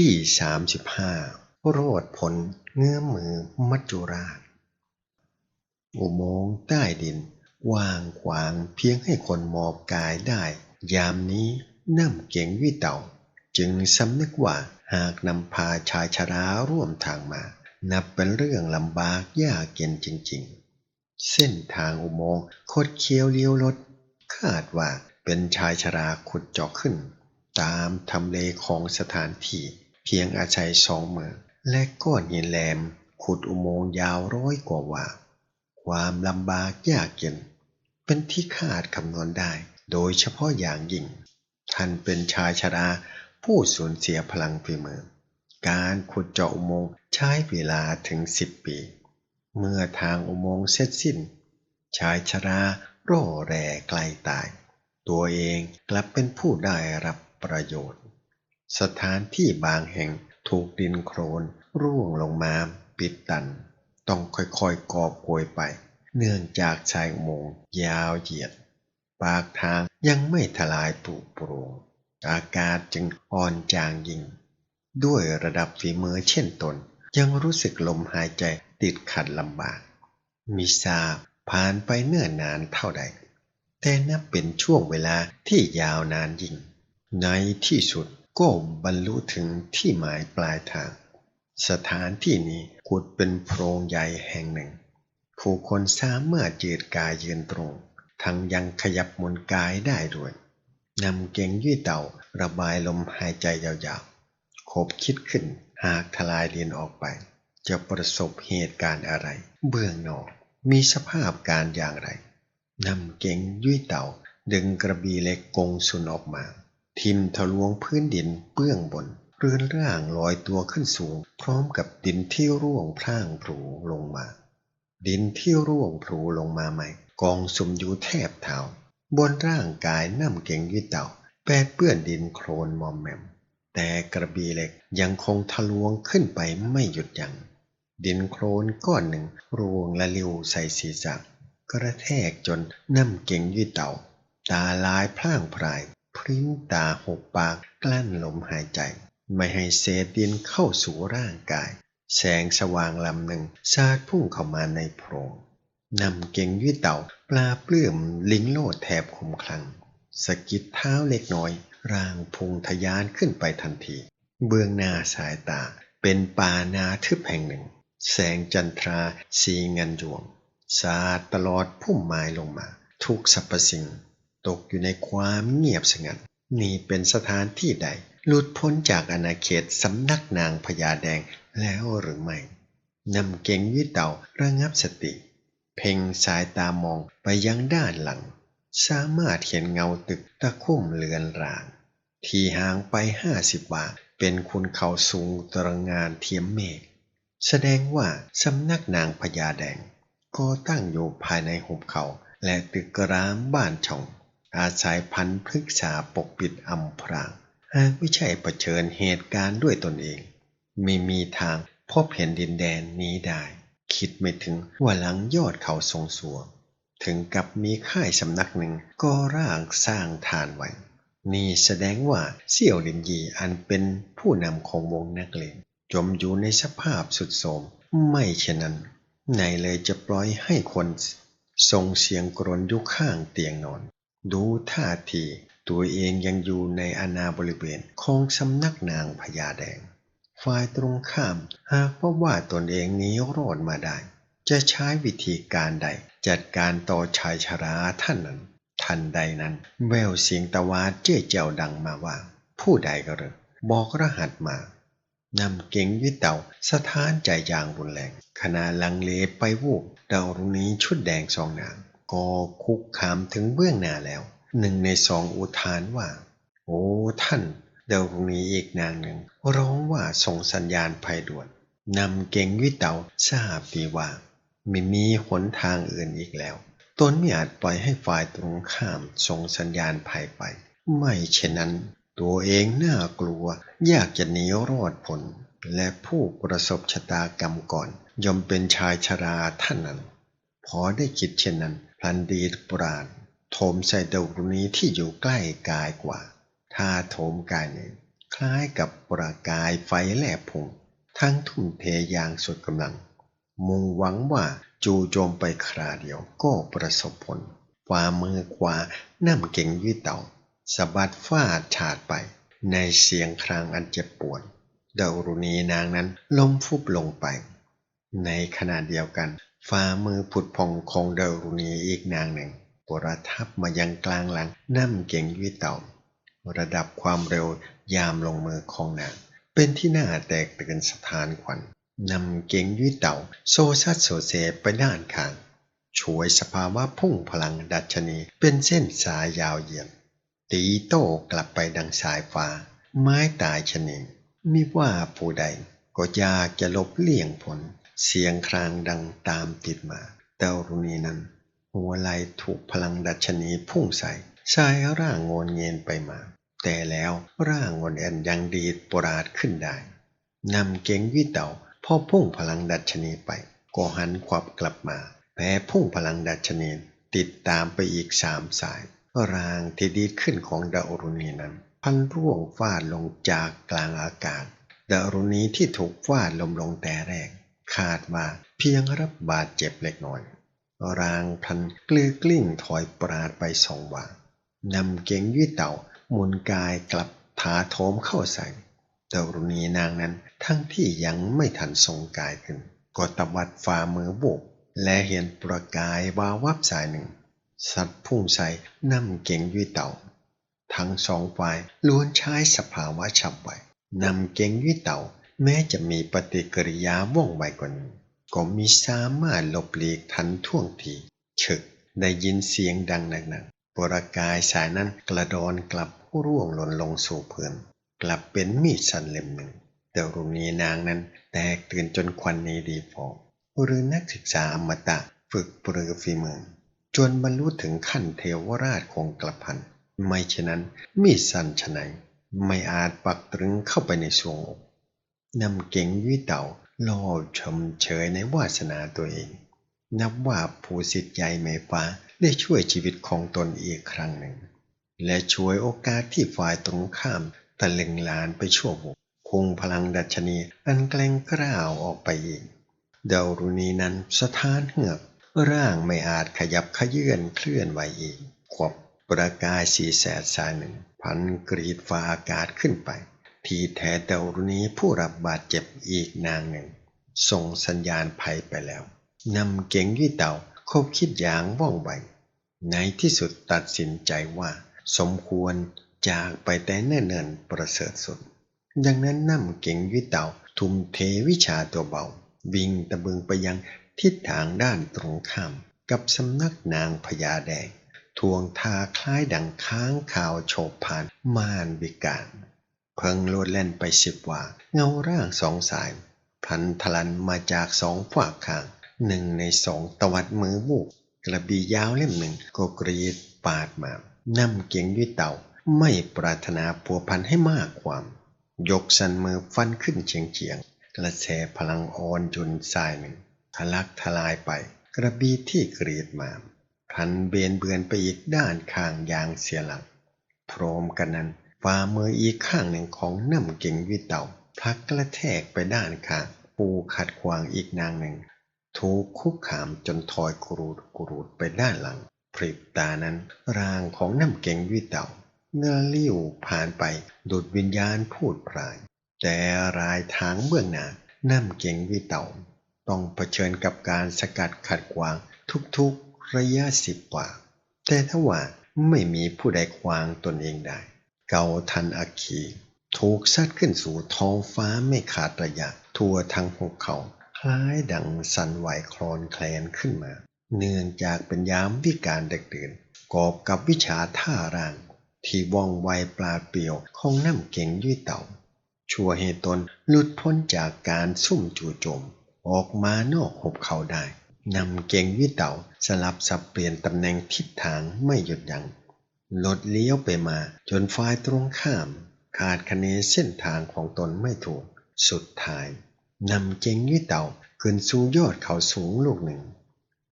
ที่สามสิบห้าโรดผลเงื้อมมือมัจจุราช อุโมงค์ใต้ดินว่างขวางเพียงให้คนมอบกายได้ ยามนี้น้ำเก่งวิเต่า จึงสำนึกว่าหากนำพาชายชราร่วมทางมา นับเป็นเรื่องลำบากยากเย็นจริงๆ เส้นทางอุโมงค์คดเคี้ยวเลี้ยวรถคาดว่าเป็นชายชราขุดเจาะขึ้น ตามทำเลของสถานที่ เพียงอาศัยสองมือและก้อนหินแหลมขุดอุโมงค์ยาวร้อยกว่าว่า ความลำบากยากเย็น เป็นที่คาดคำนวณได้ โดยเฉพาะอย่างยิ่ง ท่านเป็นชายชราผู้สูญเสียพลังฝีมือ การขุดเจาะอุโมงค์ใช้เวลาถึงสิบปี เมื่อทางอุโมงค์เสร็จสิ้น ชายชราร่อแร่ไกลตาย ตัวเองกลับเป็นผู้ได้รับประโยชน์ สถานที่บางแห่งถูกดินโครนร่วงลงมาปิดตัน ต้องค่อยๆกอบโกยไป เนื่องจากชายโมงยาวเหยียด ปากทางยังไม่ทลายปรุโปร่งอากาศจึงอ่อนจางยิ่ง ด้วยระดับฝีมือเช่นตน ยังรู้สึกลมหายใจติดขัดลำบาก มิทราบผ่านไปเนิ่นนานเท่าใด แต่นับเป็นช่วงเวลาที่ยาวนานยิ่ง ในที่สุด ก็บรรลุถึงที่หมายปลายทาง สถานที่นี้ขุดเป็นโพรงใหญ่แห่งหนึ่ง ผู้คนสามารถยืดกายยืนตรง ทั้งยังขยับมุนกายได้ด้วยนำเก่งยืดเต่าระบายลมหายใจยาวๆคบคิดขึ้นหากทลายเรียนออกไป จะประสบเหตุการณ์อะไร เบื้องนอกมีสภาพการอย่างไรนำเก่งยุ้ยเต่าดึงกระบี่เล็กกงสุนออกมา ทิมทะลวงพื้นดินเบื้องบน เรือนร่างลอยตัวขึ้นสูง พร้อมกับดินที่ร่วงพร่างพรูลงมา ดินที่ร่วงพลูลงมาใหม่ กองสุมอยู่แทบเท้าบนร่างกายน้ำเก่งยุ้เต่าแปดเปื้อนดินโครนมอมแมม แต่กระบี่เหล็กยังคงทะลวงขึ้นไปไม่หยุดยัง้งดินโครนก้อนหนึ่งร่วงละลิวใส่ศีรษะกระแทกจนน้ำเก่งยืดเต่าตาลายพร่างพราย พริ้งตาหกปากกลั้นลมหายใจ ไม่ให้เศษดินเข้าสู่ร่างกาย แสงสว่างลำหนึ่งสาดพุ่งเข้ามาในโพรงนำเก่งยืดเต่าปลาเปลื้มลิงโลดแถบคมคลัง สกิดเท้าเล็กน้อย ร่างพุงทะยานขึ้นไปทันที เบื้องหน้าสายตาเป็นป่านาทึบแห่งหนึ่ง แสงจันทราสีเงินยวง สาดตลอดพุ่มไม้ลงมา ทุกสรรพสิ่ง ตกอยู่ในความเงียบสงัด นี่เป็นสถานที่ใด หลุดพ้นจากอาณาเขตสำนักนางพญาแดงแล้วหรือไม่นำเก่งยืดเต่าระงับสติ เพ่งสายตามองไปยังด้านหลัง สามารถเห็นเงาตึกตะคุ่มเลือนราง ที่ห่างไปห้าสิบวาเป็นคุณเขาสูงตระงานเทียมเมฆแสดงว่าสำนักนางพญาแดง ก็ตั้งอยู่ภายในหุบเขาและตึกกรามบ้านช่อง อาศัยพันพฤกษาปกปิดอำพรางหากไม่ใช่เผชิญเหตุการณ์ด้วยตนเอง ไม่มีทางพบเห็นดินแดนนี้ได้ คิดไม่ถึงว่าหลังยอดเขาทรงสัวถึงกับมีค่ายสำนักหนึ่งก็ร่างสร้างฐานไว้ นี่แสดงว่าเสี่ยวลินยีอันเป็นผู้นำของวงนักเลงจมอยู่ในสภาพสุดโทรมไม่เช่นนั้นไหนเลยจะปล่อยให้คนส่งเสียงกรนอยุข้างเตียงนอน ดูท่าทีตัวเองยังอยู่ในอาณาบริเวณของสำนักนางพญาแดง ฝ่ายตรงข้ามหากพบว่าตนเองหนี้รอดมาได้ จะใช้วิธีการใด จัดการต่อชายชราท่านนั้น ทันใดนั้นแววเสียงตะวาดเจ้เจ้าดังมาว่า ผู้ใดก็เลยบอกรหัสมานำเก่งยึดเต่าสถานใจอย่างรุนแรงขณะลังเลไปวูบดาวรุ่งนี้ชุดแดงสองนาง ก็คุกคามถึงเบื้องหน้าแล้ว หนึ่งในสองอุทานว่า โอ้ท่าน เดาวรุ่งนี้อีกนางหนึ่ง ร้องว่าส่งสัญญาณภัยด่วนนำเก่งยึดเตาทราบดีว่า ไม่มีหนทางอื่นอีกแล้วตนไม่อาจปล่อยให้ฝ่ายตรงข้ามส่งสัญญาณภัยไป ไม่เช่นนั้น ตัวเองน่ากลัวยากจะหนีรอดพ้นและผู้ประสบชะตากรรมก่อน ย่อมเป็นชายชราท่านนั้น พอได้คิดเช่นนั้น พันดีปราณโถมใส่ดาวรุณีที่อยู่ใกล้กายกว่าถ้าโถมกายหนึ่งคล้ายกับประกายไฟแลบพุงทั้งทุ่มเทอย่างสุดกำลัง มุ่งหวังว่าจู่โจมไปคราเดียวก็ประสบผลฝ่ามือขวาน้ำเก่งยี่เต่าสะบัดฟาดฉาดไป ในเสียงครางอันเจ็บปวดดารุณีนางนั้นล้มฟุบลงไป ในขณะเดียวกัน ฝ่ามือผุดพองของดารุณีอีกนางหนึ่งปรทับมายังกลางหลังน้ำเก่งยี่เต่า ระดับความเร็วยามลงมือของนาง เป็นที่น่าแตกตื่นสถานขวัญนำเก่งยุ้ยเต่า โซซัดโซเซไปด้านข้างช่วยสภาวะพุ่งพลังดัชนีเป็นเส้นสายยาวเหยียดตีโต้กลับไปดังสายฟ้า ไม้ตายชนินมิว่าผู้ใดก็อยากจะลบเลี่ยงผล เสียงครางดังตามติดมาแต่รุณีนั้น หัวไหลถูกพลังดัชนีพุ่งใส่ชายร่างงนเงียนไปมา แต่แล้วร่างงนแอนยังดีดปราดขึ้นได้นำเก่งวิเต่าพอพุ่งพลังดัชนีไป ก็หันขวับกลับมาแพ้พุ่งพลังดัชนีติดตามไปอีกสามสายร่างที่ดีขึ้นของดารุณีนั้น พันร่วงฟาดลงจากกลางอากาศดารุณีที่ถูกฟาดลมลงแต่แรก คาดว่าเพียงรับบาดเจ็บเล็กน้อย รางพันกลือกลิ้งถอยปราดไปสองวานำเก่งยี่เต่าหมุนกายกลับถาโถมเข้าใส่ดรุณีนางนั้นทั้งที่ยังไม่ทันทรงกายขึ้นก็ตวัดฝ่ามือโบก และเห็นประกายวาวับสายหนึ่ง สัตว์พุ่งใส่นำเก่งยุยเต่า ทั้งสองฝ่ายล้วนใช้สภาวะฉับไวนำเก่งยุยเต่า แม้จะมีปฏิกิริยาว่องไวกว่านี้ ก็มีสามารถหลบหลีกทันท่วงทีฉึกได้ยินเสียงดังหนักๆปรกายสายนั้นกระโดนกลับร่วงหล่นลงสู่พื้นกลับเป็นมีดสันเล่มหนึ่ง แต่รุณีนางนั้นแตกตื่นจนควันนี้ดีฟองหรือนักศึกษาอมตะฝึกปรือฝีมือจนบรรลุถึงขั้นเทวราชคงกระพัน ไม่เช่นนั้นมีดสันฉไนไม่อาจปักตรึงเข้าไปในสวงอก นำเก่งวิเต่าล่อชมเชยในวาสนาตัวเอง นับว่าผู้สิทธิ์ใหญ่เมฟ้าได้ช่วยชีวิตของตนอีกครั้งหนึ่ง และช่วยโอกาสที่ฝ่ายตรงข้ามตะลึงลานไปชั่วโมงคงพลังดัชนีอันแกล้งกล้าวออกไปอีกดารุณีนั้นสถานเหือกร่างไม่อาจขยับขยื่นเคลื่อนไหวอีกขวบประกายสีแสดสายหนึ่ง พันกรีดฟ้าอากาศขึ้นไป ทีแท้ดาวรุณีผู้รับบาดเจ็บอีกนางหนึ่ง ส่งสัญญาณภัยไปแล้วนำเก่งยี่เต่าคบคิดอย่างว่องไวในที่สุดตัดสินใจว่า สมควรจากไปแต่เนิ่นๆประเสริฐสุด ดังนั้นนั่มเก่งวิเต่าทุ่มเทวิชาตัวเบา วิ่งตะบึงไปยังทิศทางด้านตรงข้าม กับสำนักนางพญาแดง ทวงทาคล้ายดังค้างข่าวโฉบผ่านม่านบิการ เพิงโลดเล่นไปสิบว่า เงาร่างสองสายพันทลันมาจากสองฝากข้างหนึ่งในสองตวัดมือบุกกระบี่ยาวเล่มหนึ่งก็กรีดปาดมานั่มเก่งด้วยเต่า ไม่ปรารถนาผัวพันให้มากความ ยกสันมือฟันขึ้นเฉียงเฉียงกระแสพลังอ่อนจนสายหนึ่งทะลักทลายไป กระบีที่กรีดมาพันเบนเบือนไปอีกด้านข้างยางเสียหลัก พร้อมกันนั้น ฝ่ามืออีกข้างหนึ่งของน้ำเก่งวิเต่าพลักกระแทกไปด้านข้างปูขัดขวางอีกนางหนึ่ง ถูกคุกขามจนถอยกรูดกรูดไปด้านหลังพริบตานั้น ร่างของน้ำเก่งวิเต่าเงาลิ้วผ่านไปดุดวิญญาณพูดพราย แต่รายทางเบื้องหน้าน้ำเก่งวิเต่า ต้องเผชิญกับการสกัดขัดขวางทุกๆระยะสิบกว่า แต่ถ้าว่าไม่มีผู้ใดขวางตนเองได้ เกาทันอักขี ถูกซัดขึ้นสู่ท้องฟ้าไม่ขาดระยะ ทั่วทั้งหุบเขาคล้ายดังสันไหวคลอนแคลนขึ้นมา เนื่องจากเป็นยามวิการเด็กตื่นกอบกับวิชาท่าร่าง ที่ว่องไวปลาเปลี่ยวของน้ำเก่งด้วยเต่า ชั่วให้ตนหลุดพ้นจากการซุ่มจู่โจม ออกมานอกหบเขาได้นำเก่งวิเต่าสลับสับเปลี่ยนตำแหน่งทิศทางไม่หยุดยัง้ง ลดเลี้ยวไปมา จนฝ่ายตรงข้าม ขาดคะเนเส้นทางของตนไม่ถูก สุดท้ายนำเก่งวิเต่าขึ้นสู่ยอดเขาสูงลูกหนึ่ง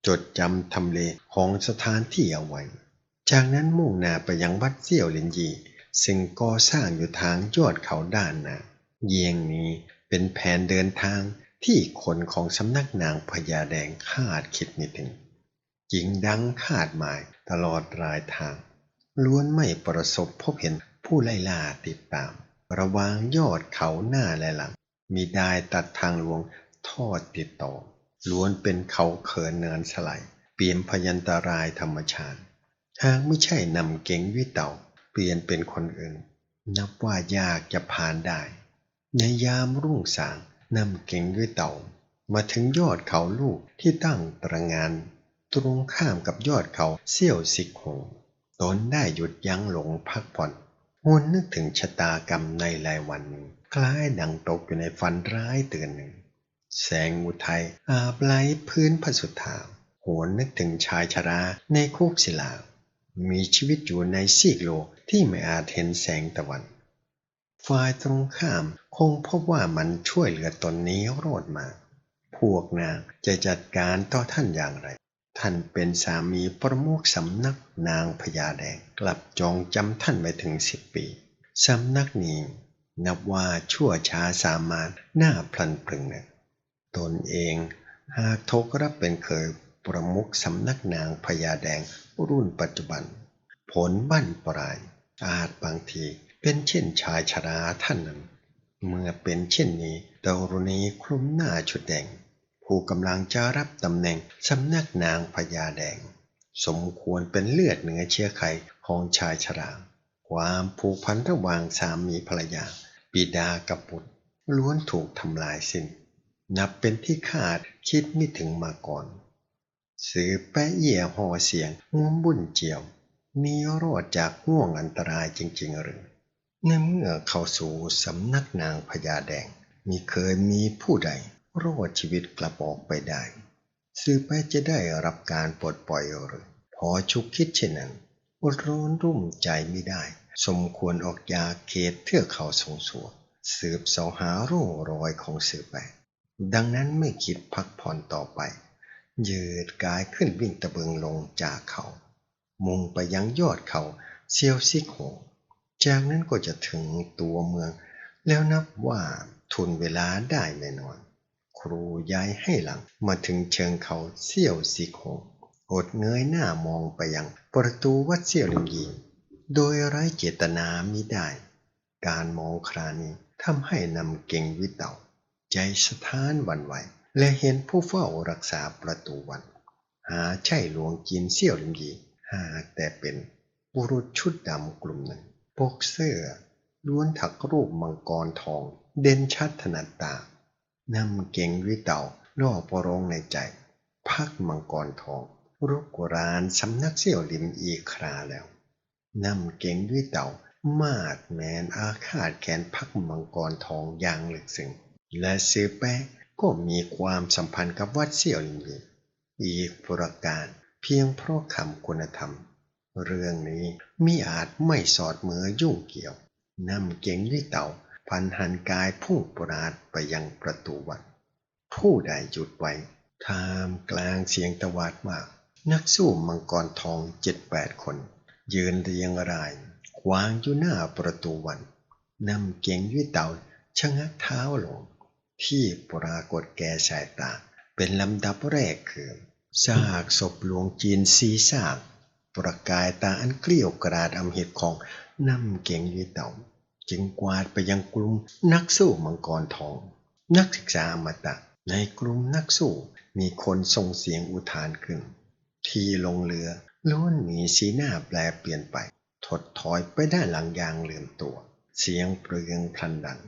จดจำทำเลของสถานที่เอาไว้ จากนั้นมุ่งหน้าไปยังวัดเสี่ยวลินยีซึ่งก่อสร้างอยู่ทางยอดเขาด้านหน้าเยียงนี้เป็นแผนเดินทางที่คนของสำนักนางพญาแดงคาดคิดไม่ถึงจริงดังคาดหมายตลอดรายทาง ล้วนไม่ประสบพบเห็นผู้ไล่ล่าติดตาม ระวางยอดเขาหน้าและหลัง มีได้ตัดทางหลวงทอดติดต่อ ล้วนเป็นเขาเขินเนินสไลด์เปลี่ยนพยันตรายธรรมชาติ หากไม่ใช่นำเก่งวิเต่า เปลี่ยนเป็นคนอื่น นับว่ายากจะผ่านได้ ในยามรุ่งสางนำเก่งวยเต่า มาถึงยอดเขาลูกที่ตั้งตระงาน ตรงข้ามกับยอดเขาเซี่ยวสิกหง ตนได้หยุดยั้งหลงพักผ่อนหวนนึกถึงชะตากรรมในรายวันหนึ่งคล้ายดังตกอยู่ในฝันร้ายเตือนหนึ่ง แสงอุทัยอาบไหลพื้นพระสุธาหวนนึกถึงชายชราในคุกศิลา มีชีวิตอยู่ในซีกโลกที่ไม่อาจเห็นแสงตะวันฝ่ายตรงข้ามคงพบว่ามันช่วยเหลือตนนี้รอดมา พวกนางจะจัดการต่อท่านอย่างไร ท่านเป็นสามีประมุขสำนักนางพญาแดงกลับจองจำท่านไว้ถึงสิบปี สำนักนี้นับว่าชั่วช้าสามานหน้าพลันพรึงนะตนเองหากทกรับเป็นเคยประมุขสำนักนางพญาแดงรุ่นปัจจุบัน ผลบั้นปลาย อาจบางทีเป็นเช่นชายชราท่านนั้น เมื่อเป็นเช่นนี้ดารณีคลุมหน้าชุดแดง ผู้กำลังจะรับตำแหน่งสำนักนางพญาแดง สมควรเป็นเลือดเนื้อเชื้อไขของชายชราความผูกพันระหว่างสามีภรรยาบิดากับบุตรล้วนถูกทำลายสิ้น นับเป็นที่คาดคิดไม่ถึงมาก่อน สือแปะเอี่ยห่อเสียงง่วมบุ่นเจียว มีรอดจากห่วงอันตรายจริง ๆ หรือ ในเมื่อเข้าสู่สำนักนางพญาแดง มีเคยมีผู้ใด รอดชีวิตกลับออกไปได้สือแปะจะได้รับการปลดปล่อยหรือพอชุกคิดเช่นนั้นอดร้อนรุ่มใจไม่ได้ สมควรออกยาเขตเทือกเขาสงสัวสืบเสาหาร่องรอยของสือแปะดังนั้นไม่คิดพักผ่อนต่อไป ยืดกายขึ้นวิ่งตะเบิงลงจากเขา มุ่งไปยังยอดเขาเซียวซิกโหงจากนั้นก็จะถึงตัวเมือง แล้วนับว่าทุนเวลาได้ไม่นอน ครูย้ายให้หลัง มาถึงเชิงเขาเซี่ยวซิกโหงอดเงยหน้ามองไปยัง ประตูวัดเซี่ยวลิงยีโดยไร้เจตนามิได้ การมองครานี้ทำให้นำเก่งวิเต่าใจสะท้านวันไหว และเห็นผู้เฝ้ารักษาประตูวัดหาใช่หลวงจีนเซี่ยวลิมยีหากแต่เป็นบุรุษชุดดำกลุ่มหนึ่งปกเสื้อล้วนถักรูปมังกรทอง เด่นชัดถนัดตา นำเก่งวิเต่าล่อประโรงในใจ พักมังกรทองรุกรานสำนักเซี่ยวลิมอีคราแล้วนำเก่งวิเต่า มาดแมนอาฆาตแค้นพักมังกรทองอย่างลึกซึ้งและซื้อแป้ก็มีความสัมพันธ์กับวัดเสี่ยวลิงยีอีกประการเพียงเพราะคำคุณธรรม เรื่องนี้มิอาจไม่สอดมือยุ่งเกี่ยวนำเก่งด้วยเต่า พันหันกายพุ่งปราดไปยังประตูวัด ผู้ใดหยุดไว้ท่ามกลางเสียงตะวาดมาก นักสู้มังกรทองเจ็ดแปดคน ยืนเรียงรายขวางอยู่หน้าประตูวันนำเก่งด้วยเต่าชะงักเท้าลง ที่ปรากฏแก่สายตา เป็นลำดับแรกคือซากศพหลวงจีนสีซาก ประกายตาอันเกลี้ยวกราดอำเหตุของนำเก่งยีเต่า จึงกวาดไปยังกลุ่มนักสู้มังกรทอง นักศึกษาอมตะ ในกลุ่มนักสู้มีคนส่งเสียงอุทานขึ้น ที่ลงเรือล้วนมีสีหน้าแปลเปลี่ยนไป ถดถอยไปด้านหลังยางลืมตัว เสียงเปลืองพลันดัง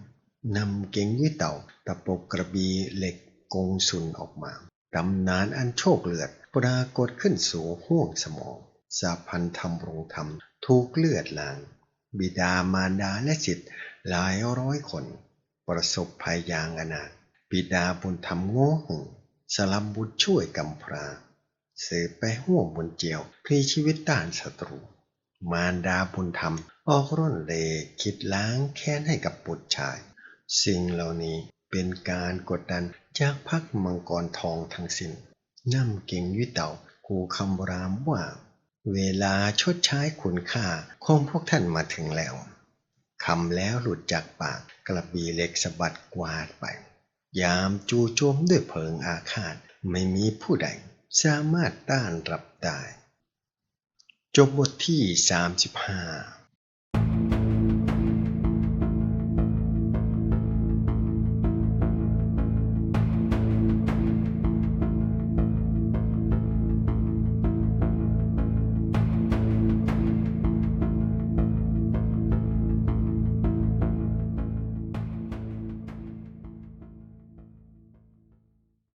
นำเก่งยี่เต่าตะปบกระบีเหล็กกงสุนออกมาตำนานอันโชคเลือดปรากฏขึ้นสู่ห้วงสมองสาพันธรรมรงธรรมถูกเลือดล้าง บิดามารดาและจิตหลายร้อยคน ประสบภัยอย่างอนาถบิดาบุญธรรมโง่หึงสลับบุตรช่วยกำพราสืบไปห่วงบนเจียวพลีชีวิตต้านศัตรู มารดาบุญธรรมออกร่นเลคิดล้างแค้นให้กับบุตรชาย สิ่งเหล่านี้เป็นการกดดันจากพักมังกรทองทั้งสิ้นนำเก่งวิเต่าหูคำรามว่า เวลาชดใช้คุณค่าของพวกท่านมาถึงแล้วคำแล้วหลุดจากปากกระบี่เหล็กสะบัดกวาดไป ยามจูโจมด้วยเพลิงอาฆาตไม่มีผู้ใดสามารถต้านรับได้ จบบทที่ 35